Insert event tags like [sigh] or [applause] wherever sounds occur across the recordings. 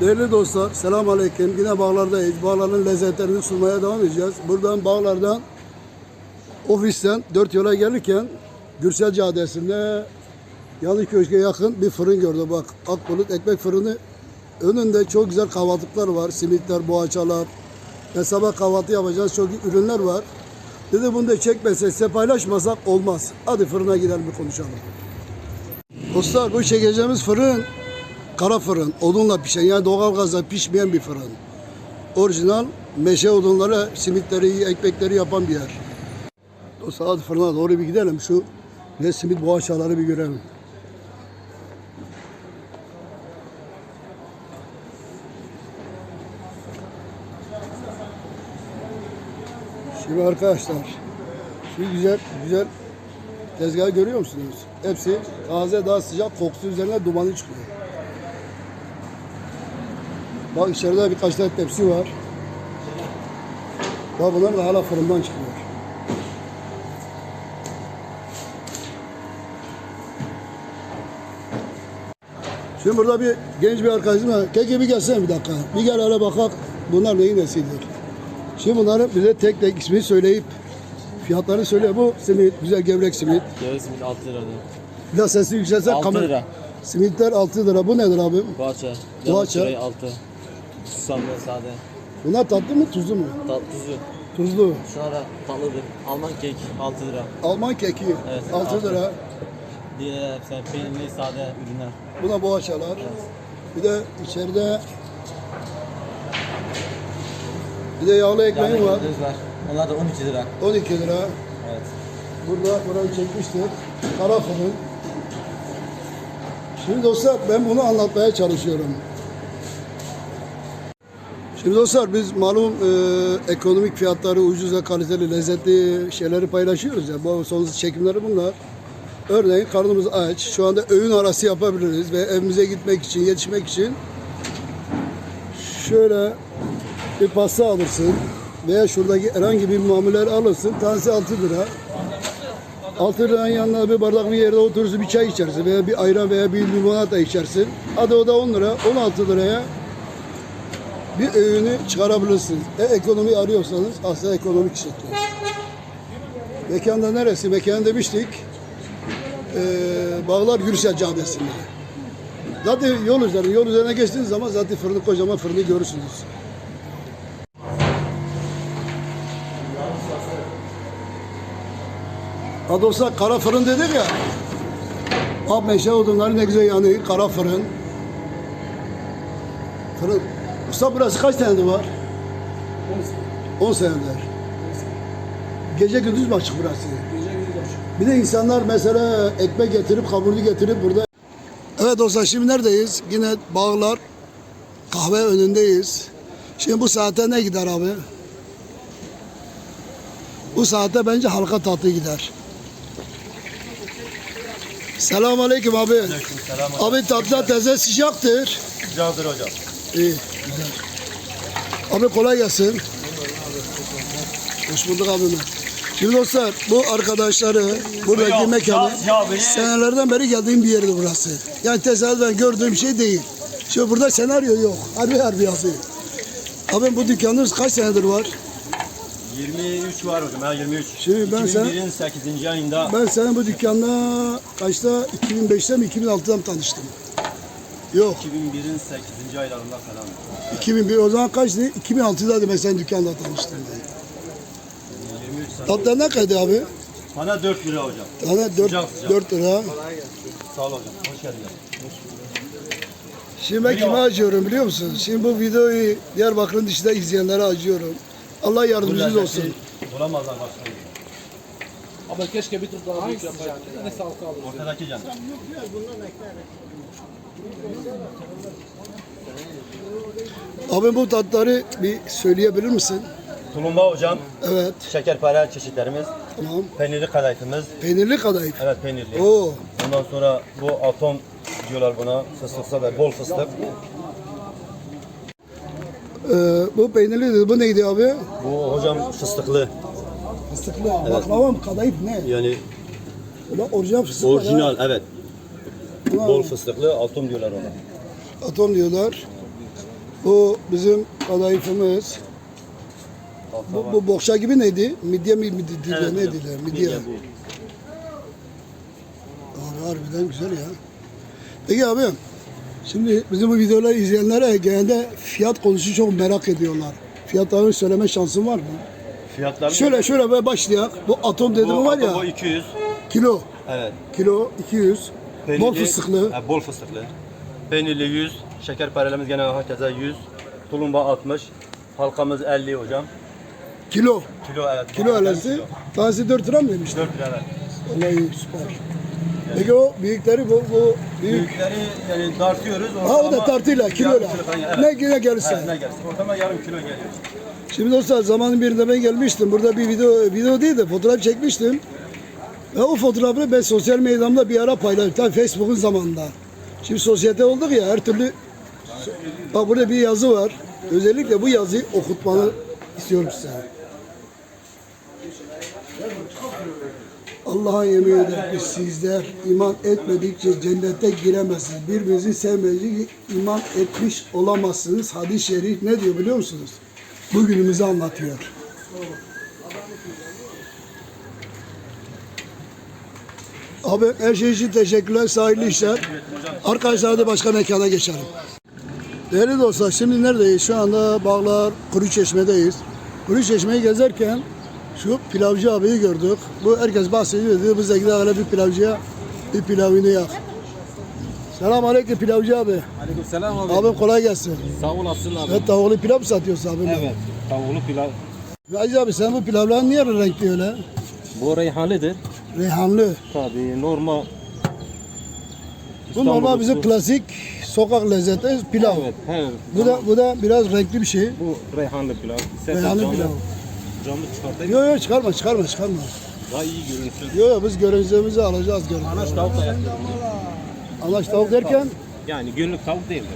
Değerli dostlar, selam aleyküm. Yine bağlardayız. Bağların lezzetlerini sunmaya devam edeceğiz. Buradan bağlardan, ofisten dört yola gelirken Gürsel Caddesi'nde Yanlış Köşk'e yakın bir fırın gördüm. Bak Akbulut ekmek fırını. Önünde çok güzel kahvaltılıklar var. Simitler, boğaçalar. Ve sabah kahvaltı yapacağız çok ürünler var. Dedi bunu da çekmesek, size paylaşmasak olmaz. Hadi fırına gidelim bir konuşalım. Dostlar bu çekeceğimiz fırın kara fırın, odunla pişen yani doğal gazla pişmeyen bir fırın. Orijinal meşe odunları, simitleri, ekmekleri yapan bir yer. Dostlar hadi fırına doğru bir gidelim şu ve simit boğaçaları bir görelim. Şimdi arkadaşlar şu güzel güzel tezgahı görüyor musunuz? Hepsi taze daha sıcak kokusu üzerine dumanı çıkıyor. Bak içeride birkaç tane tepsi var. Bak bunlar da hala fırından çıkıyor. Şimdi burada bir genç bir arkadaşım var. Keke bir gelsene bir dakika. Bir gel hele bakak bunlar neyin nesidir. Şimdi bunları bize tek tek ismini söyleyip fiyatları söyle. Bu simit, güzel gevrek simit. Göğüs simit 6 lira. Biraz sesi yükselsen 6 kamera- lira. Simitler 6 lira. Bu nedir abi? Boğaça. Boğaça. 6. Susamlı sade. Bunlar tatlı mı tuzlu mu? Tat, tuzu. Tuzlu. Şunlar da tatlıdır. Alman kek 6 lira. Alman keki Evet, 6 altı. lira. Diğerleri hepsi peynirli sade ürünler. Buna boğaçalar. Bir de içeride bir de yağlı ekmeği Yani var. gündüz var. Onlar da 12 lira. 12 lira. Evet. Burada burayı çekmiştir. Kara fırın. Şimdi dostlar ben bunu anlatmaya çalışıyorum. Şimdi dostlar biz malum e, ekonomik fiyatları ucuz ve kaliteli lezzetli şeyleri paylaşıyoruz ya. Bu son çekimleri bunlar. Örneğin karnımız aç. Şu anda öğün arası yapabiliriz ve evimize gitmek için, yetişmek için şöyle bir pasta alırsın veya şuradaki herhangi bir mamuller alırsın. Tanesi 6 lira. 6 liranın yanına bir bardak bir yerde oturursun bir çay içersin veya bir ayran veya bir limonata içersin. Hadi o da 10 lira, 16 liraya bir öğünü çıkarabilirsiniz. E, ekonomi arıyorsanız aslında ekonomik işletme. Mekanda neresi? Mekan demiştik. Ee, Bağlar Gürsel Caddesi'nde. Zaten yol üzerine, yol üzerine geçtiğiniz zaman zaten fırını kocaman fırını görürsünüz. Dostlar kara fırın dedik ya. Bak meşe odunları ne güzel yanıyor. Kara fırın. Fırın. Usta burası kaç senedir var? 10 senedir. Gece gündüz mü açık burası? Gece gündüz açık. Bir de insanlar mesela ekmek getirip hamurunu getirip burada. Evet dostlar şimdi neredeyiz? Yine bağlar kahve önündeyiz. Şimdi bu saate ne gider abi? Bu saatte bence halka tatlı gider. Selamun aleyküm abi. Selam. Abi tatlı teze sıcaktır. Güzeldir hocam. İyi, güzel. Abi kolay gelsin. Hoş bulduk abime. Şimdi dostlar bu arkadaşları buradaki mekanı senelerden beri geldiğim bir yerdi burası. Yani tesadüfen gördüğüm şey değil. Şimdi burada senaryo yok. Harbi harbi yazıyor. Abi bu dükkanınız kaç senedir var? 23 var hocam. Ha 23. Şimdi ben sen- 2001'in 8. ayında Ben senin bu dükkanda kaçta 2005'te mi 2006'da mı tanıştım? Yok. 2001'in 8. aylarında falan. 2001 o zaman kaçtı? 2006'da ben senin dükkanda tanıştım. 23 sene. Tatlı ne kadar abi? Bana 4 lira hocam. Tane 4, Sıcak sıcak. 4 lira. Sağ ol hocam. Hoş geldiniz. Şimdi ben kime acıyorum biliyor musunuz? Şimdi bu videoyu Diyarbakır'ın dışında izleyenlere acıyorum. Allah yardımcınız olsun. Bulamazlar başkanım. Ama keşke bir tur daha büyük yapaydık. Ne salka alırız. Ortadaki can. Abi bu tatları bir söyleyebilir misin? Tulumba hocam. Evet, Şekerpare çeşitlerimiz. tamam. Peynirli kadayıfımız. Peynirli kadayıf. Evet peynirli. Oo, Ondan sonra bu atom diyorlar buna. Fıstıksa da bol fıstık. e, bu peynirli dedi. Bu neydi abi? Bu hocam fıstıklı. Fıstıklı. Baklava mı? Kadayıf ne? Yani da orijinal fıstık. var ha. orijinal evet. Ulan, Bol fıstıklı atom diyorlar ona. Atom diyorlar. Bu bizim kadayıfımız. Bu, bu bohça gibi neydi? Midye mi midye Evet, ne dediler? Midye. Midye. Abi harbiden güzel ya. Peki abi şimdi bizim bu videoları izleyenlere genelde fiyat konusu çok merak ediyorlar. Fiyatlarını söyleme şansın var mı? Fiyatları Şöyle şöyle böyle başlayak. Bu atom dediğim var ya Bu 200. kilo. Evet. Kilo 200. Bol Peynirli- fıstıklı. Ha, bol fıstıklı. Peynirli 100. Şeker paralelimiz gene herkese 100. Tulumba 60. Halkamız 50 hocam. Kilo. Kilo evet. Kilo alesi. Tanesi 4 lira mı demişler? 4 lira evet. Vallahi süper. Peki o büyükleri bu, bu büyük. Büyükleri yani dartıyoruz. Ha o da tartıyla, kiloyla. Ne ne gelirse. Evet, ne gelsin. Ortalama yarım kilo geliyor. Şimdi dostlar zamanın birinde ben gelmiştim. Burada bir video video değil de fotoğraf çekmiştim. Ve o fotoğrafı ben sosyal medyamda bir ara paylaştım. Facebook'un zamanında. Şimdi sosyete olduk ya her türlü Bak burada bir yazı var. Özellikle bu yazıyı okutmanı istiyorum size. Allah'a yemin eder ki sizler iman etmedikçe cennete giremezsiniz. Birbirinizi sevmeyince iman etmiş olamazsınız. Hadis-i şerif ne diyor biliyor musunuz? Bugünümüzü anlatıyor. Abi her şey için teşekkürler, sahilli işler. Arkadaşlar hadi başka mekana geçelim. Değerli dostlar şimdi neredeyiz? Şu anda Bağlar Kuru Çeşme'deyiz. Kuru Çeşme'yi gezerken şu pilavcı abiyi gördük. Bu herkes bahsediyor dedi. Biz de gidelim bir pilavcıya bir pilavını yak. Selam aleyküm pilavcı abi. Aleykümselam abi. Abim kolay gelsin. Sağ olasın abi. Sen tavuklu pilav mı satıyorsun abim? Evet. Tavuklu pilav. Hacı abi sen bu pilavların niye renkli öyle? Bu reyhanlıdır. Reyhanlı. Tabii normal. Bu normal bizim klasik sokak lezzeti pilav. Evet. He. Bu da bu da biraz renkli bir şey. Bu reyhanlı pilav. İstersen Reyhanlı camı, pilav. Camı çıkartayım. Yok yok çıkarma çıkarma çıkarma. Daha iyi görünsün. Yok yok biz görüntülerimizi alacağız görüntüleri. Anaç tavuk da yapıyorum. Anaç tavuk derken Yani günlük tavuk değildir.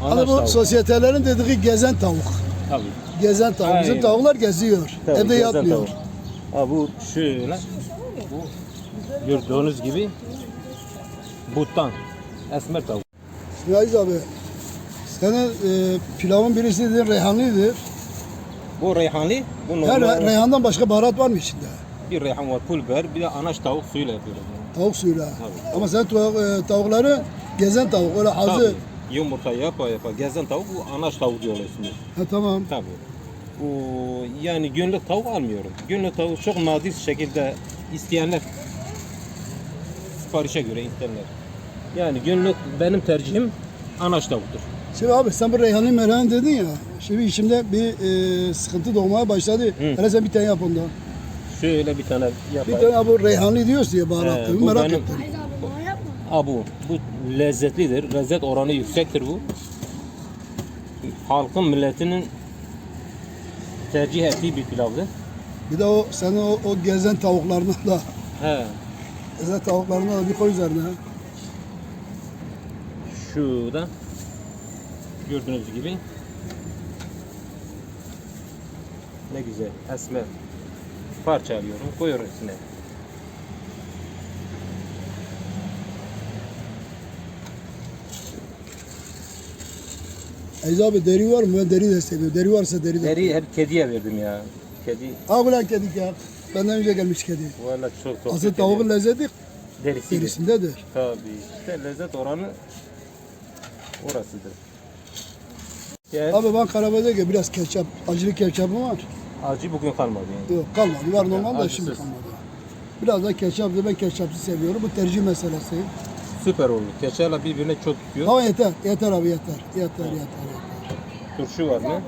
hani Anaç bu tavuk. sosyetelerin dediği gezen tavuk. Tabii. Gezen tavuk. Bizim Aynen. tavuklar geziyor. Tabii, Evde yatmıyor. tavuk. Ha bu şöyle. Bu gördüğünüz gibi buttan. Esmer tavuk. Şimdi Aziz abi senin e, pilavın birisi dediğin reyhanlıydı. Bu reyhanlı. Bu Her normal. reyhandan başka baharat var mı içinde? Bir reyhan var, pul biber, bir de anaç tavuk suyuyla yapıyoruz. Tavuk suyuyla. Tabii. Ama sen tavuk, e, tavukları gezen tavuk. Öyle hazır. Tabii. Yumurta yapa yapa gezen tavuk bu anaç tavuk diyorlar ismi. Ha, tamam. Tabii. Bu yani günlük tavuk almıyorum. Günlük tavuk çok nadir şekilde isteyenler siparişe göre isteyenler. Yani günlük benim tercihim anaç tavuktur. Şimdi abi sen bu reyhanlı merhan dedin ya. Şimdi içimde bir e, sıkıntı doğmaya başladı. Hele sen bir tane yap ondan. Şöyle bir tane Bir yapayım. tane bu reyhanlı diyorsun ya baharatlı. Bu merak benim- ettim. Ha bu. Bu lezzetlidir. Lezzet oranı yüksektir bu. Halkın milletinin tercih ettiği bir pilavdır. Bir de o senin o, o gezen tavuklarından da He. gezen tavuklarından da bir koy üzerine. Şu da gördüğünüz gibi ne güzel esmer parça alıyorum koyuyorum üstüne. Aziz abi deri var mı? Ben deri de seviyorum. Deri varsa deri de. Deri hep kediye verdim ya. Kedi Al ulan kedik ya. Benden önce gelmiş kedi. valla çok çok Asıl tavuğun lezzeti derisidir. derisindedir. Tabii işte lezzet oranı orasıdır. Gel. Abi ben Karabağ'da biraz ketçap, acılı ketçapım var. Acı bugün kalmadı yani. Yok kalmadı. Var normal da Acısız. şimdi kalmadı. Biraz da ketçaplı. Ben ketçaplı seviyorum. Bu tercih meselesi. Süper oldu. Keçerle birbirine çok tutuyor. Ama yeter. Yeter abi yeter. Yeter yeter yeter. Turşu var mı?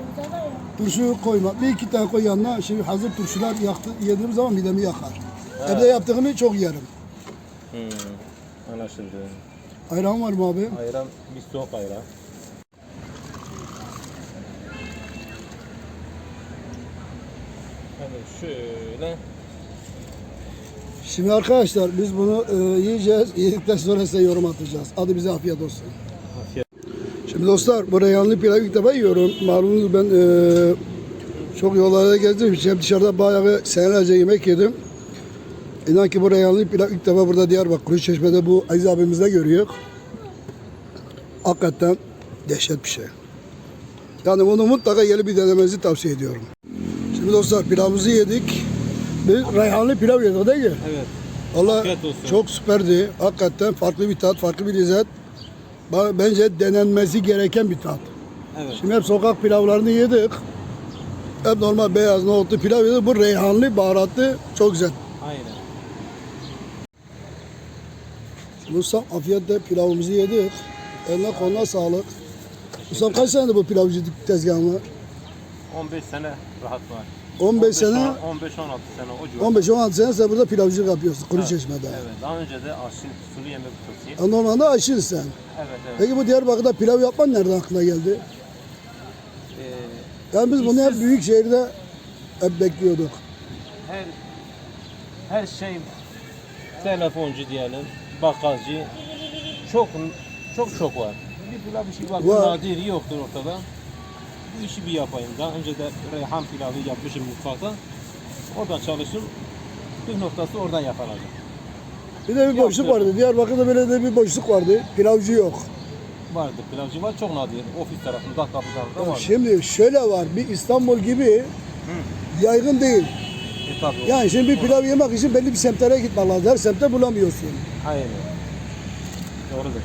Turşu koyma. Bir iki tane koy yanına. Şimdi hazır turşular yaktı, yediğim zaman midemi yakar. Evde yaptığımı çok yerim. Hmm, anlaşıldı. Ayran var mı abi? Ayran, bir soğuk ayran. Hadi şöyle. Şimdi arkadaşlar biz bunu e, yiyeceğiz. Yedikten sonra size yorum atacağız. Hadi bize afiyet olsun. Afiyet. Şimdi dostlar bu reyhanlı pilav ilk defa yiyorum. Malumunuz ben e, çok yollarda gezdim. Hep dışarıda bayağı senelerce yemek yedim. İnan ki bu reyhanlı pilav ilk defa burada Diyarbakır Kuruçeşme'de bu Aziz abimizde görüyor. Hakikaten dehşet bir şey. Yani bunu mutlaka gelip bir denemenizi tavsiye ediyorum. Şimdi dostlar pilavımızı yedik. Bir reyhanlı pilav yedik değil mi? Evet. Allah çok süperdi. Hakikaten farklı bir tat, farklı bir lezzet. Bence denenmesi gereken bir tat. Evet. Şimdi hep sokak pilavlarını yedik. Hep normal beyaz nohutlu pilav yedik. Bu reyhanlı, baharatlı çok güzel. Ustam afiyetle pilavımızı yedik. Eline koluna sağlık. Ustam kaç senedir bu pilavcı tezgahın var? 15 sene rahat var. 15 sene, 15-16 sene o civar. 15-16 sene sen burada pilavcılık yapıyorsun Kuru Çeşme'de. Evet. Daha önce de aşçı sulu yemek ustası. Ha, Normalde aşçısın sen. Evet evet. Peki bu Diyarbakır'da pilav yapman nereden aklına geldi? Ee, Yani biz bunu hep büyük şehirde hep bekliyorduk. her her şey telefoncu diyelim, bakkalcı çok çok çok var. Bir pilav işi var, Var. nadir yoktur ortada. Bu işi bir yapayım. Daha önce de reyhan pilavı yapmışım mutfakta. Oradan çalıştım. Püf noktası oradan yakalanacak. Bir de bir boşluk Yaptım. vardı. Diyarbakır'da böyle de bir boşluk vardı. Pilavcı yok. Vardı pilavcı var çok nadir. Ofis tarafında kapıda var. Şimdi şöyle var. Bir İstanbul gibi yaygın değil. E, tabii. Yani şimdi bir pilav yemek için belli bir semtlere gitmen lazım. Her semtte bulamıyorsun. Aynen. Doğrudur.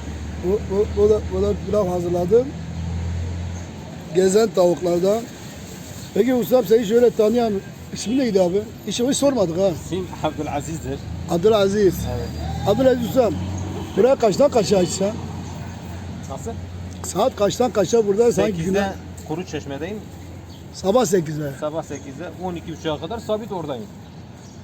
Bu, bu, bu, da, bu da pilav hazırladım. Gezen tavuklardan. Peki ustam seni şöyle tanıyan ismi neydi abi? Hiç sormadık ha. Sim Abdülaziz'dir. Abdülaziz. Evet. Abdülaziz ustam. Buraya kaçtan kaça açsan? Nasıl? Saat kaçtan kaça burada sanki 8'de güne? Kuru Çeşme'deyim. Sabah 8'e. Sabah 8'de 12.30'a kadar sabit oradayım.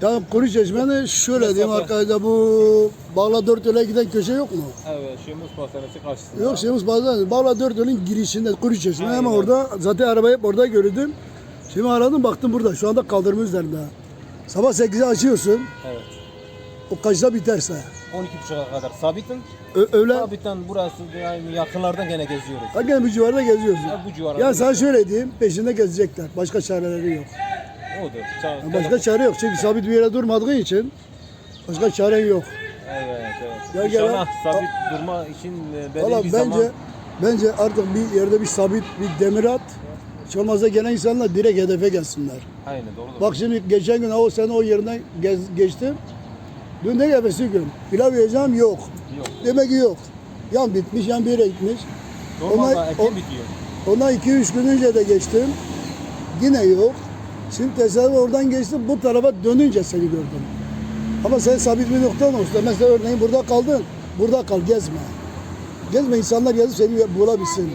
Yani Kuru Çeşme'nin şöyle diyeyim arkadaşlar bu Bağla Dört Yol'a giden köşe yok mu? Evet, Şemus Pastanesi karşısında. Yok şeyimiz bazen Bağla Dört Yol'un girişinde Kuru Çeşme hemen orada zaten arabayı hep orada gördüm. Şimdi aradım baktım burada şu anda kaldırma üzerinde. Sabah 8'e açıyorsun Evet. O kaçta biterse. 12.30'a kadar sabitim. Ö- öğlen Sabitten burası yani yakınlardan gene geziyoruz. ha, gene bu civarda geziyorsun. Ya bu civarlarda. Ya sana şöyle diyeyim peşinde gezecekler. Başka çareleri yok. Odur. Ça- Yani başka çare yok. Çünkü sabit bir yere durmadığı için başka çare yok. Evet, evet. Ya gel İnşallah sabit durma için e, belli Valla bir bence zaman... bence artık bir yerde bir sabit bir demir at. Hiç olmazsa gelen insanlar direkt hedefe gelsinler. Aynen doğrudur. Bak şimdi geçen gün o sen o yerinden gez, geçtim. Dün de evvelsi gün. Pilav yiyeceğim yok. Yok. Demek ki yok. Yan bitmiş, yan bir yere gitmiş. Normalde Onlar- ekim o- bitiyor. Ondan iki üç gün önce de geçtim. Yine yok. Şimdi tesadüf oradan geçtim. Bu tarafa dönünce seni gördüm. Ama sen sabit bir noktan olsun. Mesela örneğin burada kaldın. Burada kal, gezme. Gezme insanlar yazıp seni bulabilsin.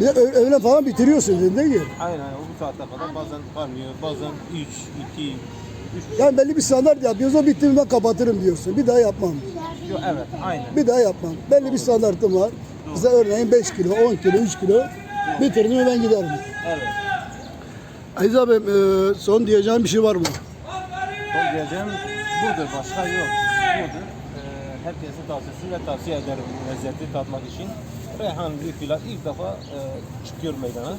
Bir de ö- öğlen falan bitiriyorsun değil mi? Aynen o bu saate kadar bazen kalmıyor. Bazen 3, 2, 3. Yani belli bir standart yapıyoruz. O bitti mi ben kapatırım diyorsun. Bir daha yapmam. Yok evet aynen. Bir daha yapmam. Belli bir standartım var. Mesela örneğin 5 kilo, 10 kilo, 3 kilo. Bitirdim mi ben giderim. Evet. Aziz abi e, son diyeceğim bir şey var mı? Son diyeceğim budur başka yok. Budur. Ee, herkesin tavsiyesi ve tavsiye ederim lezzeti tatmak için. Reyhan bir pilav ilk defa e, çıkıyor meydana.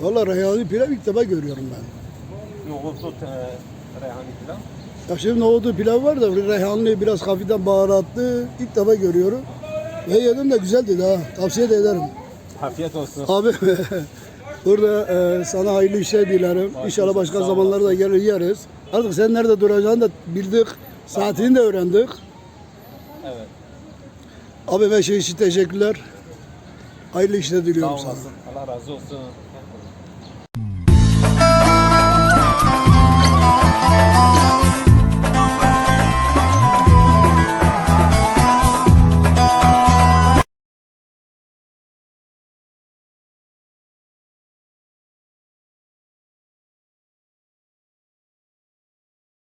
Vallahi reyhanlı pilav ilk defa görüyorum ben. Yoğurtlu e, reyhanlı pilav. Ya şimdi nohutu pilav var da reyhanlı biraz hafiften baharatlı ilk defa görüyorum. Ve yedim de güzeldi daha. Tavsiye de ederim. Afiyet olsun. Abi [laughs] burada e, sana hayırlı işler dilerim. İnşallah başka Sağ zamanlarda da gelir yeriz. Artık sen nerede duracağını da bildik. Saatini de öğrendik. Evet. Abi her şey için teşekkürler. Hayırlı işler diliyorum sana. Allah razı olsun.